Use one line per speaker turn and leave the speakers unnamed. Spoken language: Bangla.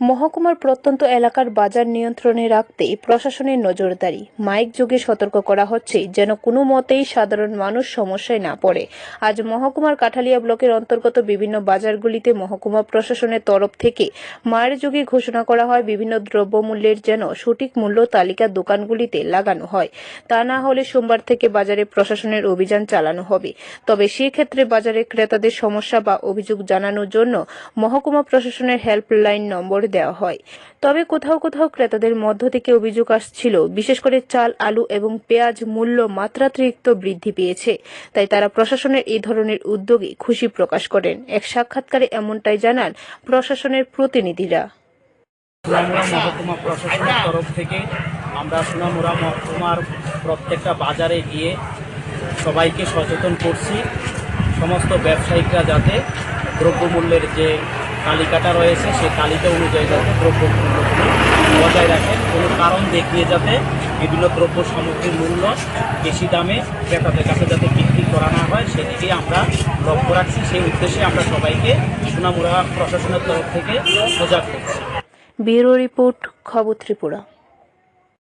মহকুমার প্রত্যন্ত এলাকার বাজার নিয়ন্ত্রণে রাখতে প্রশাসনের নজরদারি। মাইক যোগে সতর্ক করা হচ্ছে যেন কোনো মতেই সাধারণ মানুষ সমস্যায় না পড়ে। আজ মহকুমার কাঠালিয়া ব্লকের অন্তর্গত বিভিন্ন বাজারগুলিতে মহকুমা প্রশাসনের তরফ থেকে মায়ের যোগে ঘোষণা করা হয় বিভিন্ন দ্রব্যমূল্যের যেন সঠিক মূল্য তালিকা দোকানগুলিতে লাগানো হয়। তা না হলে সোমবার থেকে বাজারে প্রশাসনের অভিযান চালানো হবে। তবে সেক্ষেত্রে বাজারে ক্রেতাদের সমস্যা বা অভিযোগ জানানোর জন্য মহকুমা প্রশাসনের হেল্পলাইন নম্বর দেওয়া হয়। তবে কোথাও কোথাও ক্রেতাদের মধ্য থেকে অভিযোগ আসছিল, বিশেষ করে চাল, আলু এবং পেঁয়াজ মূল্য মাত্রাতিরিক্ত বৃদ্ধি পেয়েছে। তাই তারা প্রশাসনের এই ধরনের উদ্যোগে খুশি প্রকাশ করেন। এক সাক্ষাৎকারে এমনটাই জানান প্রশাসনের প্রতিনিধিরা।
প্রশাসনের তরফ থেকে আমরা সুনামুড়া মহকুমার প্রত্যেকটা বাজারে গিয়ে সবাইকে সচেতন করছি। সমস্ত ব্যবসায়িকরা যাতে দ্রব্যমূল্যের যে তালিকাটা রয়েছে, সেই তালিকা অনুযায়ী যাতে দ্রব্য বজায় রাখেন কোনো কারণ দেখিয়ে যাতে বিভিন্ন দ্রব্য সামগ্রীর মূল্য বেশি দামে ক্রেতাদের কাছে যাতে বিক্রি করা না হয় সেদিকে আমরা লক্ষ্য রাখছি। সেই উদ্দেশ্যে আমরা সবাইকে সুনামুড়া প্রশাসনের তরফ থেকে সজাগ করছি।
ব্যুরো রিপোর্ট খবর ত্রিপুরা।